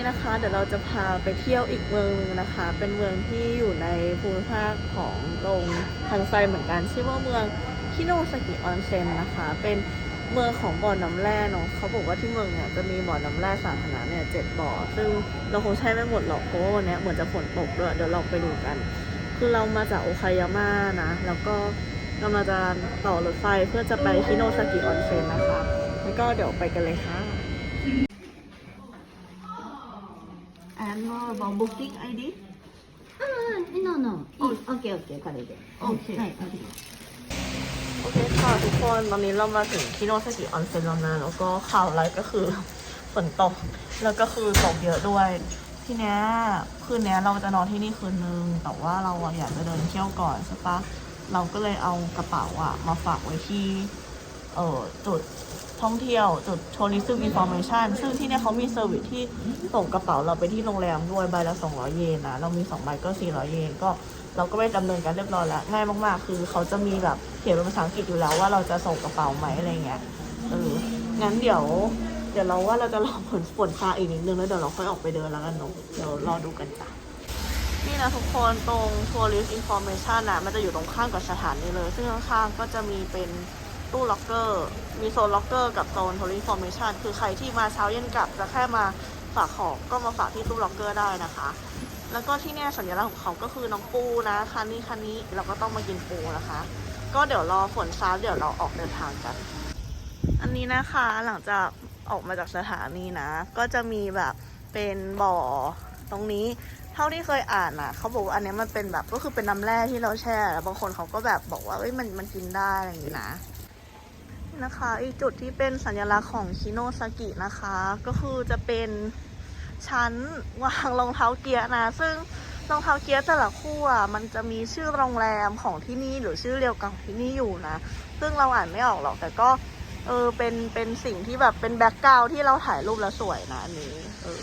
นี้นะคะ เดี๋ยวเราจะพาไปเที่ยวอีกเมืองหนึงนะคะ เป็นเมืองที่อยู่ในภูมิภาคของตรงทางไซเหมือนกันชื่อว่าเมืองคิโนซากิออนเซ็นนะคะ เป็นเมืองของบ่อน้ำแร่เนาะเขาบอกว่าที่เมืองเนี่ยจะมีบ่อน้ำแร่สาธารณะเนี่ยเจ็ดบ่อ ซึ่งเราคงใช้ไม่หมดหรอกเพราะว่าวันเนี้ยเหมือนจะฝนตกด้วยเดี๋ยวเราไปดูกัน คือเรามาจากโอคายาม่านะ แล้วก็กำลังจะต่อรถไฟเพื่อจะไปฮิโนซากิออนเซ็นนะคะ แล้วก็เดี๋ยวไปกันเลยค่ะ and more about booking ID? Uh, no, no. Oh. Okay, okay, これで。Okay. はい、okay. โอเคค่ะทุกคนตอนนี้เรามาถึงที่โนซากิออนเซ็นแล้วนะแล้วก็ข่าวอะไรก็คือฝนตกแล้วก็คือตกเยอะด้วย ทีเนี้ยคืนนี้เราจะนอนที่นี่คืนนึง แต่ว่าเราอยากจะเดินเที่ยวก่อนใช่ปะเราก็เลยเอากระเป๋าอะมาฝากไว้ที่เอ่อจุด ท่องเที่ยวจุด tourism information ซึ่งที่เนี่ยเขามีเซอร์วิสที่ส่งกระเป๋าเราไปที่โรงแรมด้วยใบละ 200 เยนนะ เรามี 2 ใบก็ 400 เยนก็เราก็ไปดำเนินการเรียบร้อยแล้ว ง่ายมาก ๆ คือเขาจะมีแบบเขียนเป็นภาษาอังกฤษอยู่แล้วว่าเราจะส่งกระเป๋าไหมอะไรเงี้ยเอองั้นเดี๋ยวเดี๋ยวเราว่าเราจะรอผลฝนฟ้าอีกนิดนึงแล้วเดี๋ยวเราค่อยออกไปเดินแล้วกันเนอะเดี๋ยวรอดูกันจ้ะนี่นะทุกคนตรง tourist information นะมันจะอยู่ตรงข้ามกับสถานีเลย ซึ่งข้างๆก็จะมีเป็น ตู้ล็อกเกอร์ มีโซนล็อกเกอร์กับโซน tourist information คือใครที่มาเช้าเย็นกลับจะแค่มาฝากของก็มาฝากที่ตู้ล็อกเกอร์ได้นะคะ แล้วก็ที่เนี่ยสัญลักษณ์ของเขาก็คือน้องปูนะคันนี้คันนี้เราก็ต้องมากินปูนะคะ ก็เดี๋ยวรอฝนซาเดี๋ยวเราออกเดินทางกัน อันนี้นะคะหลังจากออกมาจากสถานีนะ ก็จะมีแบบเป็นบ่อตรงนี้เท่าที่เคยอ่านอะเขาบอกว่าอันนี้มันเป็นแบบก็คือเป็นน้ำแร่ที่เราแช่แล้วบางคนเขาก็แบบบอกว่าเอ้ยมันมันกินได้อะไรอย่างนี้นะ นะคะ อีกจุดที่เป็นสัญลักษณ์ของชิโนซากินะคะ ก็คือจะเป็นชั้นวางรองเท้าเกียร์นะ ซึ่งรองเท้าเกียร์แต่ละคู่อะมันจะมีชื่อโรงแรมของที่นี่หรือชื่อเรียวกับที่นี่อยู่นะ ซึ่งเราอ่านไม่ออกหรอกแต่ก็เออเป็นเป็นสิ่งที่แบบเป็นแบ็กกราวที่เราถ่ายรูปแล้วสวยนะอันนี้เออ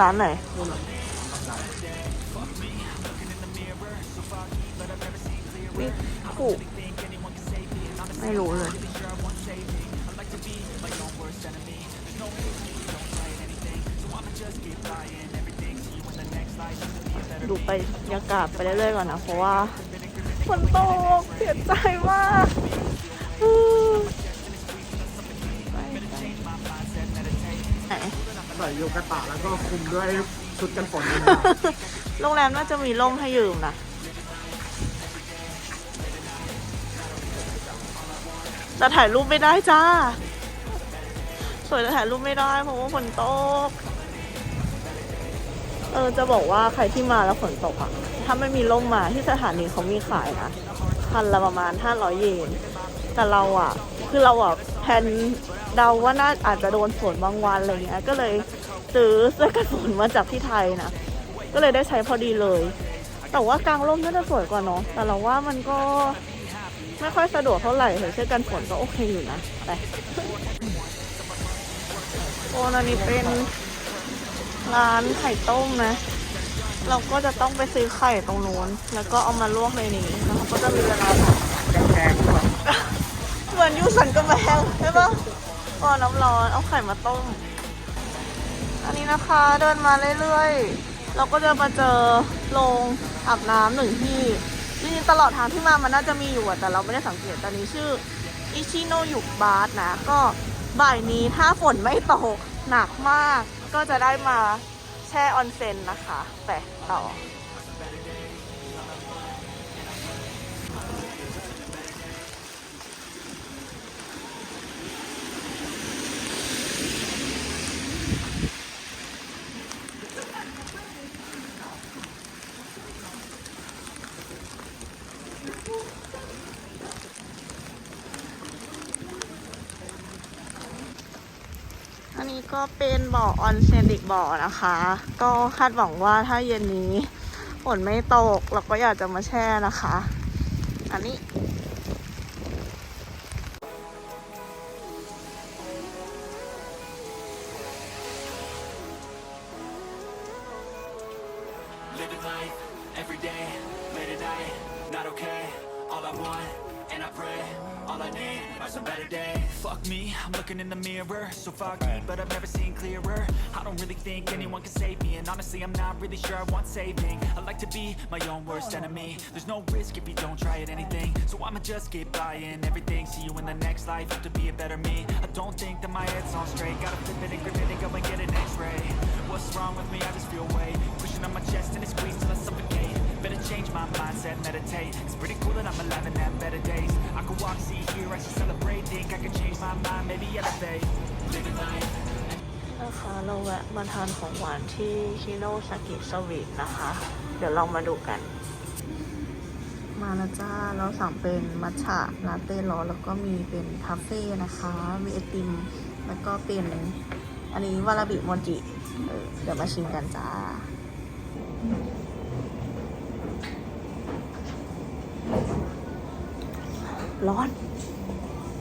ร้านไหน วิถูกไม่รู้เลย ดูไปยากาศไปเรื่อยๆก่อนนะ เพราะว่าฝนตกเสียใจมาก ส่โยกะตะแล้วก็คลุมด้วยชุดกันฝนโรงแรมน่าจะมีร่มให้ยืมนะ แต่ถ่ายรูปไม่ได้จ้า สวยแต่ถ่ายรูปไม่ได้เพราะว่าฝนตก เออจะบอกว่าใครที่มาแล้วฝนตกอะถ้าไม่มีร่มมาที่สถานีเขามีขายนะพันละประมาณ 500 เยน แต่เราอะคือเราอะแพนเดาว่าน่าอาจจะโดนฝนบางวันอะไรเงี้ย ก็เลย ซื้อเสื้อกันฝนมาจากที่ไทยนะ ก็เลยได้ใช้พอดีเลย แต่ว่ากลางร่มน่าจะสวยกว่าเนาะแต่เราว่ามันก็ไม่ค่อยสะดวกเท่าไหร่ใส่เสื้อกันฝนก็โอเคอยู่นะไปโอ้อันนี้เป็นร้านไข่ต้มนะ เราก็จะต้องไปซื้อไข่ตรงนู้นแล้วก็เอามาลวกในนี้แล้วเขาก็จะมีเวลาแพงเหมือนยูสันกำแพงใช่ปะก็น้ำร้อนเอาไข่มาต้ม อันนี้นะคะเดินมาเรื่อยๆ เราก็จะมาเจอโรงอาบน้ำหนึ่งที่จริงๆตลอดทางที่มามันน่าจะมีอยู่แต่เราไม่ได้สังเกตตอนนี้ชื่ออิชิโนยุบาร์นะ ก็บ่ายนี้ถ้าฝนไม่ตกหนักมาก ก็จะได้มาแช่ออนเซ็นนะคะ แต่ต่อ นนี้ก็เป็นบ่อออนเซนอีกบ่อนะคะ ก็คาดหวังว่าถ้าเย็นนี้ฝนไม่ตกเราก็อยากจะมาแช่นะคะ อันนี้ every day, late at night, not okay. All I want, and I pray, all I need are some better days. Fuck me, I'm looking in the mirror, so foggy, but I've never seen clearer. I don't really think anyone can save me, and honestly, I'm not really sure I want saving. I like to be my own worst enemy. There's no risk if you don't try at anything, so I'ma just keep buying everything. See you in the next life, have to be a better me. I don't think that my head's on straight, gotta flip it and grip it and go and get an X-ray. What's wrong with me? I just feel weight pushing on my chest and it squeezes till I suffocate. Better change my mindset, meditate. It's pretty cool that I'm alive and have better days. I could walk, see, hear, I should celebrate. Think I could change my mind, maybe elevate. Living life. นะคะเราแวะมาทานของหวานที่ฮิโนซากิสวีทนะคะ เดี๋ยวลองมาดูกัน มาแล้วจ้า เราสั่งเป็นมัทฉะลาเต้ร้อนแล้วก็มีเป็นคาเฟ่นะคะ มีไอติม แล้วก็เป็นอันนี้วาราบิโมจิเออเดี๋ยวมาชิมกันจ้า ร้อน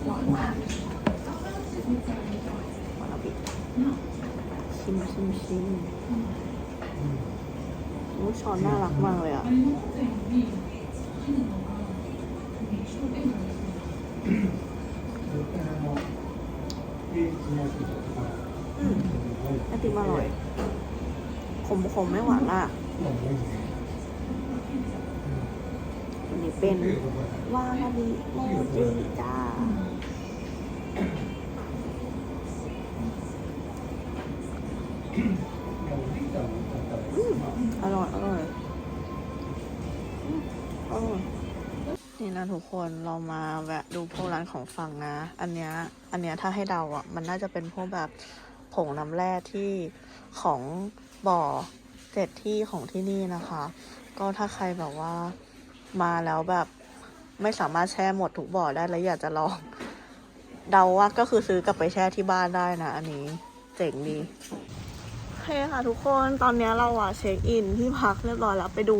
ร้อนมากวาราบิชิมชิมชิมโอ้ช้อนน่ารักมากเลยอะอืมไอติมอร่อย ขมขมไม่หวานอัน นี้เป็นวาราบิโมจิจ้าอร่อย อร่อยอืมอร่อยนี่นะทุกคนเรามาแวะดูพวกร้านของฟังนะ อันเนี้ยอันเนี้ยถ้าให้เดาอะ มันน่าจะเป็นพวกแบบผงน้ำแร่ที่ของบ่อเจ็ดที่ของที่นี่นะคะ ก็ถ้าใครแบบว่า มาแล้วแบบ ไม่สามารถแช่หมดทุกบ่อได้แล้วอยากจะลอง เดาว่าก็คือซื้อกลับไปแช่ที่บ้านได้นะ อันนี้เจ๋งดีโอเคค่ะทุกคนตอนนี้เราอะเช็คอินที่พักเรียบร้อยแล้วไปดู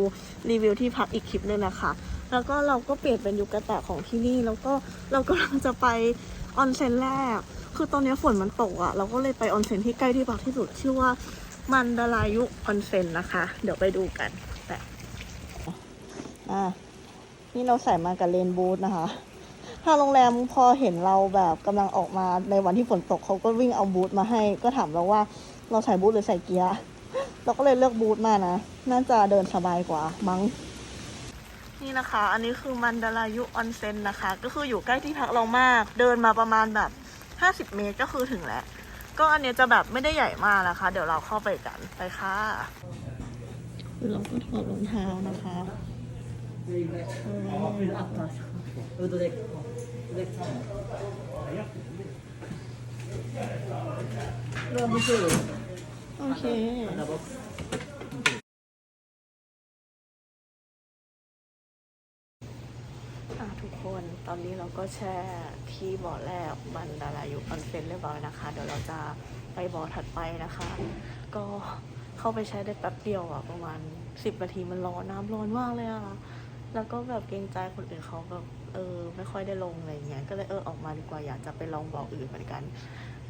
รีวิวที่พักอีกคลิปหนึงนะคะ แล้วก็เราก็เปลี่ยนเป็นยุกตะของที่นี่ แล้วก็เรากำลังจะไปออนเซ็นแรก คือตอนนี้ฝนมันตกอะเราก็เลยไปออนเซ็นที่ใกล้ที่พักที่สุดชื่อว่ามันดารายุออนเซ็นนะคะ เดี๋ยวไปดูกัน อะนี่เราใส่มากับเลนบูธนะคะทาโรงแรมพอเห็นเราแบบกำลังออกมาในวันที่ฝนตกเขาก็วิ่งเอาบูธมาให้ ก็ถามเราว่าเราใส่บูธหรือใส่เกียร์ เราก็เลยเลือกบูธมานะ น่าจะเดินสบายกว่ามั้ง นี่นะคะ อันนี้คือมันดารายุออนเซ็นนะคะ ก็คืออยู่ใกล้ที่พักเรามาก เดินมาประมาณแบบห้าสิบเมตรก็คือถึงแล้ว ก็อันนี้จะแบบไม่ได้ใหญ่มากนะคะ เดี๋ยวเราเข้าไปกันไปค่ะเราก็ถอดรองเท้านะคะ โอเคอะทุกคนตอนนี้เราก็แช่ที่บ่อแรกบันดารายุออนเซ็นเรียบร้อยนะคะ เดี๋ยวเราจะไปบ่อถัดไปนะคะ ก็เข้าไปแช่ได้แป๊บเดียวอะประมาณสิบนาทีมันร้อนน้ำร้อนมากเลยอะ แล้วก็แบบเกรงใจคนอื่นเขาแบบเออไม่ค่อยได้ลงอะไรเงี้ย ก็เลยเออออกมาดีกว่าอยากจะไปลองบ่ออื่นเหมือนกัน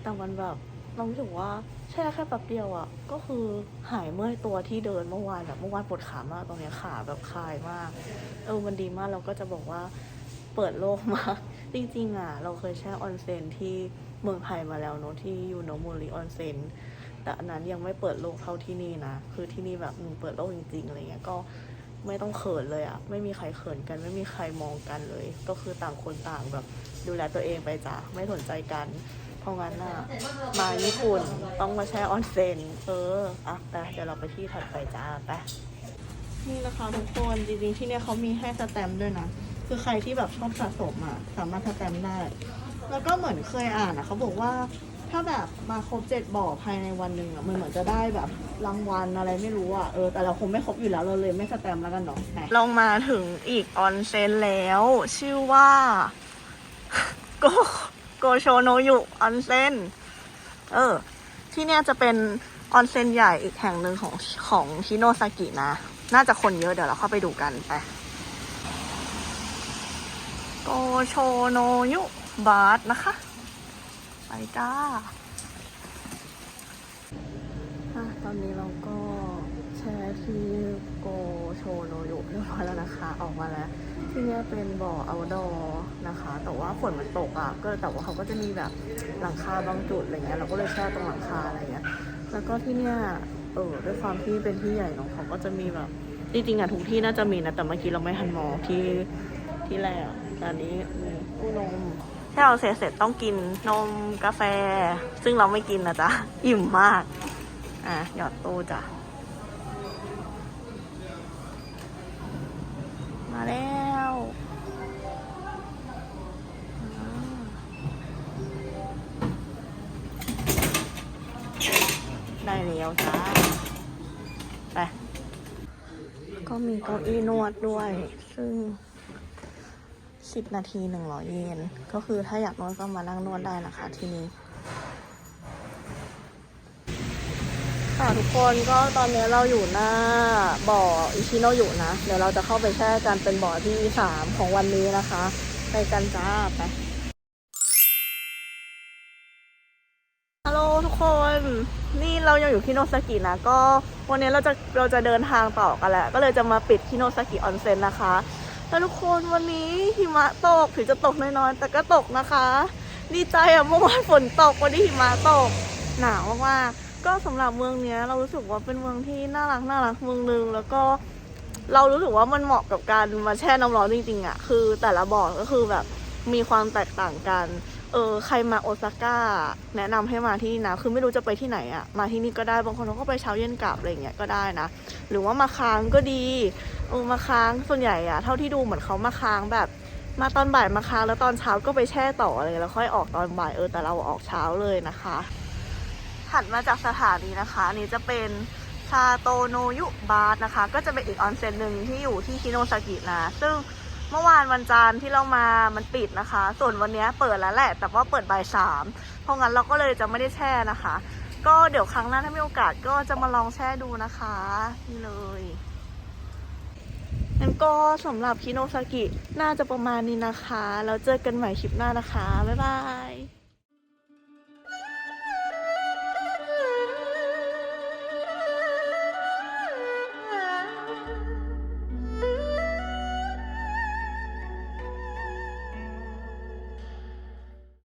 แต่มันแบบเรารู้สึกว่าแช่แค่แป๊บเดียวอะ่ะ ก็คือหายเมื่อยตัวที่เดินเมื่อวานแบบเมื่อวานปวดขามากตรงเนี้ยขาแบบคลายมาก เออมันดีมากเราก็จะบอกว่าเปิดโลกมากจริงๆอะ เราเคยแช่ออนเซ็นที่เมืองไทยมาแล้วเนอะที่ยูโนโมริออนเซ็นแต่อันนั้นยังไม่เปิดโลกเท่าที่นี่นะ คือที่นี่แบบเปิดโลกจริงๆอะไรเงี้ยก็ ไม่ต้องเขินเลยอะไม่มีใครเขินกัน ไม่มีใครมองกันเลย ก็คือต่างคนต่างแบบดูแลตัวเองไปจ้ะไม่สนใจกันเพราะงั้นน่ะมาญี่ปุ่นต้องมาแช่ออนเซ็นเอออะไปเดี๋ยวเราไปที่ถัดไปจ้าไปนี่นะคะทุกคนจริงๆที่เนี่ยเขามีให้สแตมป์ด้วยนะคือใครที่แบบชอบสะสมอะสามารถสแตมป์ได้ แล้วก็เหมือนเคยอ่านอะเขาบอกว่า ถ้าแบบมาครบเจ็ดบ่อภายในวันหนึ่งอะมันเหมือนจะได้แบบรางวัลอะไรไม่รู้อะเออแต่เราคงไม่ครบอยู่แล้วเราเลยไม่สแตมป์แล้วกันเนาะเรามาถึงอีกออนเซ็นแล้ว ชื่อว่าโกโกโชโนยุออนเซ็นเออ ที่เนี่ยจะเป็นออนเซ็นใหญ่อีกแห่งหนึ่งของของชิโนซากินะ น่าจะคนเยอะเดี๋ยวเราเข้าไปดูกันไปโกโชโนยุบาร์นะคะไป จ้าตอนนี้เราก็แช่ช่ที่โกโชโนยุเรียบร้อยแล้วนะคะ ออกมาแล้ว ที่นี่เป็นบ่อเอาดอนะคะ แต่ว่าฝนมันตกอะ ก็แต่ว่าเขาก็จะมีแบบหลังคาบางจุดอะไรเงี้ย เราก็เลยแช่ตรงหลังคาอะไรเงี้ย แล้วก็ที่เนี่ยเออด้วยความที่เป็นที่ใหญ่เนาะเขาก็จะมีแบบจริงๆอะทุกที่น่าจะมีนะ แต่เมื่อกี้เราไม่ทันมองที่ที่แรกอันนี้มีกู้นม ถ้าเราเสร็จเสร็จต้องกินนมกาแฟ ซึ่งเราไม่กินนะจ๊ะ อิ่มมาก อะ หยอดตู้จ้ะ มาแล้วได้แล้วจ้าไป ก็มีเก้าอี้นวดด้วย ซึ่ง 10 นาที 100 เยน ก็คือถ้าอยากนวดก็มานั่งนวดได้นะคะที่นี้ค่ะทุกคนก็ตอนนี้เราอยู่หน้าบ่ออิชิโนอยุนะ เดี๋ยวเราจะเข้าไปแช่กันเป็นบ่อที่สามของวันนี้นะคะ ไปกันจ้าไปฮัลโหลทุกคน นี่เรายังอยู่ที่โนซากินะ ก็วันนี้เราจะเราจะเดินทางต่อกันแหละ ก็เลยจะมาปิดที่โนซากิออนเซ็นนะคะ แล้วทุกคนวันนี้หิมะตกถึงจะตกน้อยๆแต่ก็ตกนะคะ ดีใจอะเมื่อวานฝนตกวันนี้หิมะตก หนาวมากๆก็สำหรับเมืองเนี้ยเรารู้สึกว่าเป็นเมืองที่น่ารักน่ารักเมืองหนึงแล้วก็เรารู้สึกว่ามันเหมาะกับการมาแช่น้ำร้อนจริงๆอะคือแต่ละบ่อก็คือแบบมีความแตกต่างกัน เออใครมาโอซาก้าแนะนำให้มาที่นี่นะ คือไม่รู้จะไปที่ไหนอะมาที่นี่ก็ได้บางคนเขาก็ไปเช้าเย็นกลับอะไรเงี้ยก็ได้นะ หรือว่ามาค้างก็ดีเออมาค้างส่วนใหญ่อะเท่าที่ดูเหมือนเขามาค้างแบบ มาตอนบ่ายมาค้างแล้วตอนเช้าก็ไปแช่ต่ออะไรแล้วค่อยออกตอนบ่ายเออแต่เราออกเช้าเลยนะคะถัดมาจากสถานีนะคะอันนี้จะเป็นชาโตโนยุบาร์นะคะ ก็จะเป็นอีกออนเซ็นหนึ่งที่อยู่ที่คิโนซากินะซึ่ง มื่อวานวันจันทร์ที่เรามามันปิดนะคะ ส่วนวันนี้เปิดแล้วแหละ แต่ว่าเปิดบ่ายสามเพราะงั้นเราก็เลยจะไม่ได้แช่นะคะ ก็เดี๋ยวครั้งหน้าถ้ามีโอกาสก็จะมาลองแช่ดูนะคะนี่เลยงั้นก็สำหรับคิโนซากิน่าจะประมาณนี้นะคะ แล้วเจอกันใหม่คลิปหน้านะคะ บ๊ายบาย